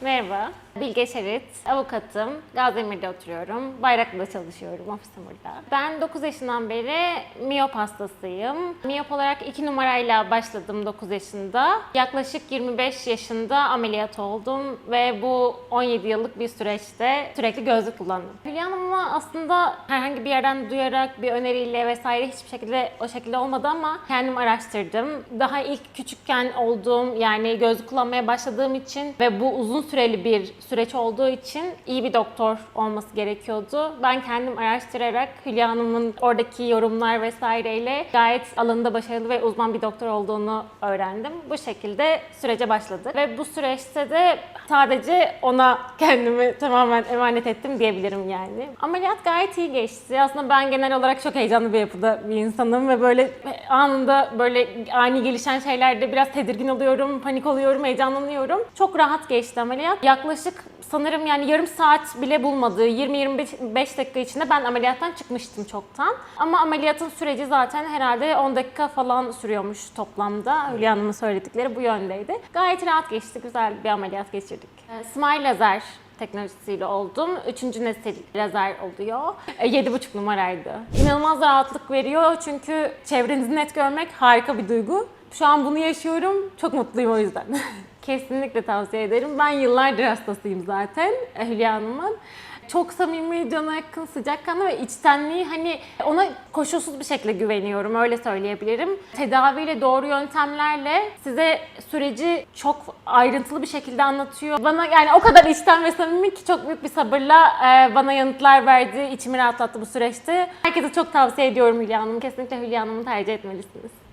Merhaba. Bilge Şerit, avukatım. Gazdemir'de oturuyorum. Bayraklı'da çalışıyorum, ofisim burada. Ben 9 yaşından beri miyop hastasıyım. Miyop olarak 2 numarayla başladım 9 yaşında. Yaklaşık 25 yaşında ameliyat oldum ve bu 17 yıllık bir süreçte sürekli gözlük kullandım. Hülya Hanım'la aslında herhangi bir yerden duyarak bir öneriyle vesaire hiçbir şekilde o şekilde olmadı ama kendim araştırdım. Daha ilk küçükken olduğum yani gözlük kullanmaya başladığım için ve bu uzun süreli bir süreç olduğu için iyi bir doktor olması gerekiyordu. Ben kendim araştırarak Hülya Hanım'ın oradaki yorumlar vesaireyle gayet alanında başarılı ve uzman bir doktor olduğunu öğrendim. Bu şekilde sürece başladık ve bu süreçte de sadece ona kendimi tamamen emanet ettim diyebilirim yani. Ameliyat gayet iyi geçti. Aslında ben genel olarak çok heyecanlı bir yapıda bir insanım ve böyle anında böyle ani gelişen şeylerde biraz tedirgin oluyorum, panik oluyorum, heyecanlanıyorum. Çok rahat geçti ameliyat. Yaklaşık sanırım yani yarım saat bile bulmadı. 20-25 dakika içinde ben ameliyattan çıkmıştım çoktan. Ama ameliyatın süreci zaten herhalde 10 dakika falan sürüyormuş toplamda. Hülya Hanım'ın söyledikleri bu yöndeydi. Gayet rahat geçti, güzel bir ameliyat geçirdik. Ee, Smile lazer teknolojisiyle oldum. Üçüncü nesil lazer oluyor. E, Yedi buçuk numaraydı. İnanılmaz rahatlık veriyor çünkü çevrenizi net görmek harika bir duygu. Şu an bunu yaşıyorum. Çok mutluyum o yüzden. Kesinlikle tavsiye ederim. Ben yıllardır hastasıyım zaten Hülya Hanım'ın. Çok samimi, cana yakın, sıcakkanlı ve içtenliği hani ona koşulsuz bir şekilde güveniyorum öyle söyleyebilirim. Tedaviyle doğru yöntemlerle size süreci çok ayrıntılı bir şekilde anlatıyor. Bana yani o kadar içten ve samimi ki çok büyük bir sabırla e, bana yanıtlar verdi, içimi rahatlattı bu süreçte. Herkese çok tavsiye ediyorum Hülya Hanım. Kesinlikle Hülya Hanım'ı tercih etmelisiniz.